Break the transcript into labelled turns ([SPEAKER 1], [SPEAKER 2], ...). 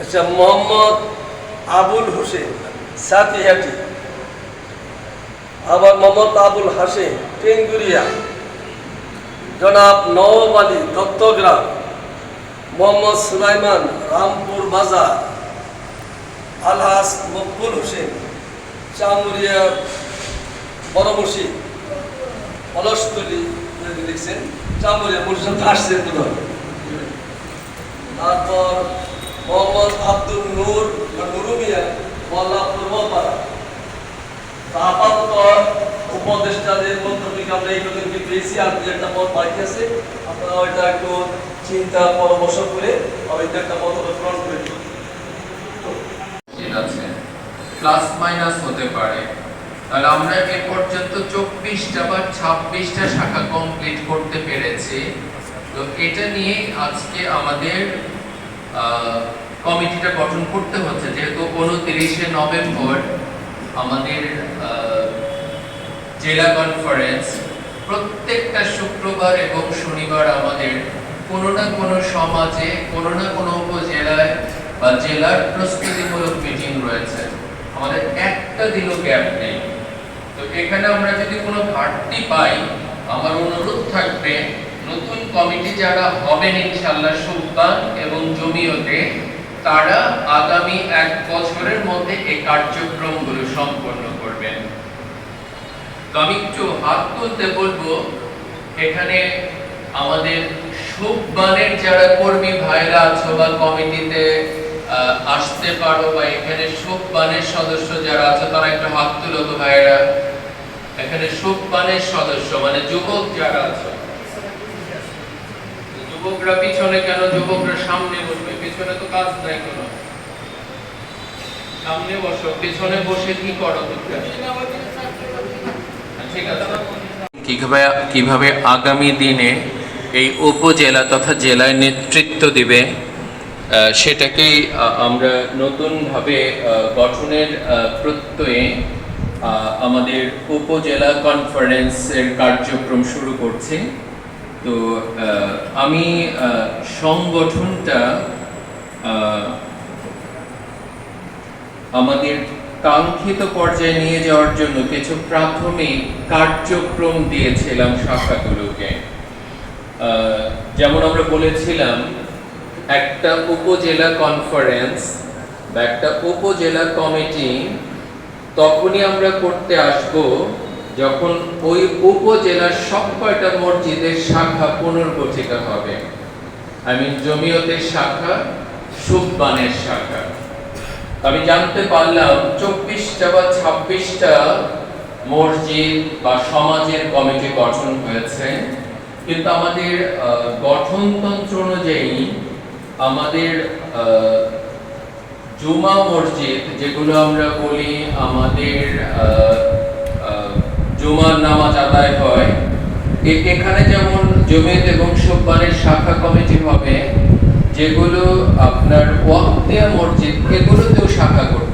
[SPEAKER 1] আচ্ছা মোহাম্মদ আবুল হোসেন সাতিহাটি আবার মোহাম্মদ আবুল হাসেন টেঙ্গুরিয়া, জনাব আলী দত্তগ্রাম, মোহাম্মদ সুলাইমান রামপুর বাজার, আলহাস মকবুল হোসেন, চামুরিয়া বড়মসি অলসতলি, লিখছেন, চামুরিয়া মুর্শিদ আসছেন তারপর মোহাম্মদ আব্দুল নূর বা নুরুমিয়া মোল্লা পূর্বপাড়া। আপাতত উপদেষ্টাদের আমরা এই কদিনকে পেয়েছি, আর দু একটা বাকি আছে। আপনারা ওইটা একটু চিন্তা, পরামর্শ করে ওইটা একটা গ্রহণ করে
[SPEAKER 2] ঠিক আছে। প্লাস মাইনাস হতে পারে। তাহলে আমরা এ পর্যন্ত চব্বিশটা বা ছাব্বিশটা শাখা কমপ্লিট করতে পেরেছি। তো এটা নিয়ে আজকে আমাদের কমিটিটা গঠন করতে হচ্ছে। যেহেতু উনত্রিশে নভেম্বর আমাদের জেলা কনফারেন্স প্রত্যেকটা শুক্রবার এবং শনিবার আমাদের কোনো না কোনো সমাজে, কোনো না কোনো উপজেলায় বা জেলার প্রস্তুতিমূলক মিটিং রয়েছে। আমাদের একটা দিনও গ্যাপ নেই। তো এখানে আমরা যদি কোনো ঘাটতি পাই, আমার অনুরোধ থাকবে, নতুন কমিটি যারা হবেন ইনশাল্লাহ সুলতান এবং জমিয়তে, তারা আগামী এক বছরের মধ্যে এই কার্যক্রমগুলো সম্পন্ন করবেন। তো আমি একটু হাত তুলতে বলব, এখানে আমাদের সুবানের যারা কর্মী ভাইরা আছো বা কমিটিতে আসতে পারো বা এখানে সুবানের সদস্য যারা আছে, তারা একটু হাত তুলো তো ভাইরা এখানে সুবানের সদস্য মানে যুবক যারা আছে যুবকরা পিছনে কেন? যুবকরা সামনে বসবে। পিছনে তো কাজ নাই কোনো সামনে বসো। পিছনে বসে কি করো ঠিক আছে। কীভাবে কীভাবে আগামী দিনে এই উপজেলা তথা জেলায় নেতৃত্ব দিবে সেটাকেই আমরা নতুনভাবে গঠনের প্রত্যয়ে আমাদের উপজেলা কনফারেন্সের কার্যক্রম শুরু করছি। তো আমি সংগঠনটা আমাদের কাঙ্ক্ষিত পর্যায়ে নিয়ে যাওয়ার জন্য কিছু প্রাথমিক কার্যক্রম দিয়েছিলাম শাখাগুলোকে। যেমন আমরা বলেছিলাম, একটা উপজেলা কনফারেন্স বা একটা উপজেলা কমিটি তখনই আমরা করতে আসব যখন ওই উপজেলার সব কয়টা মসজিদের শাখা পুনর্গঠিত হবে? আই মিন জমিয়তের শাখা, সুববানের শাখা। আমি জানতে পারলাম চব্বিশটা বা ছাব্বিশটা মসজিদ বা সমাজের কমিটি গঠন হয়েছে। কিন্তু আমাদের গঠনতন্ত্র অনুযায়ী আমাদের জুমা মসজিদ, যেগুলো আমরা বলি আমাদের জুমার নামাজ আদায় হয়। এখানে যেমন জমিয়ত এবং সোমবারের শাখা কমিটি হবে, যেগুলো আপনার ওয়াক্তিয়া মসজিদ, এগুলোতেও শাখা করতে হবে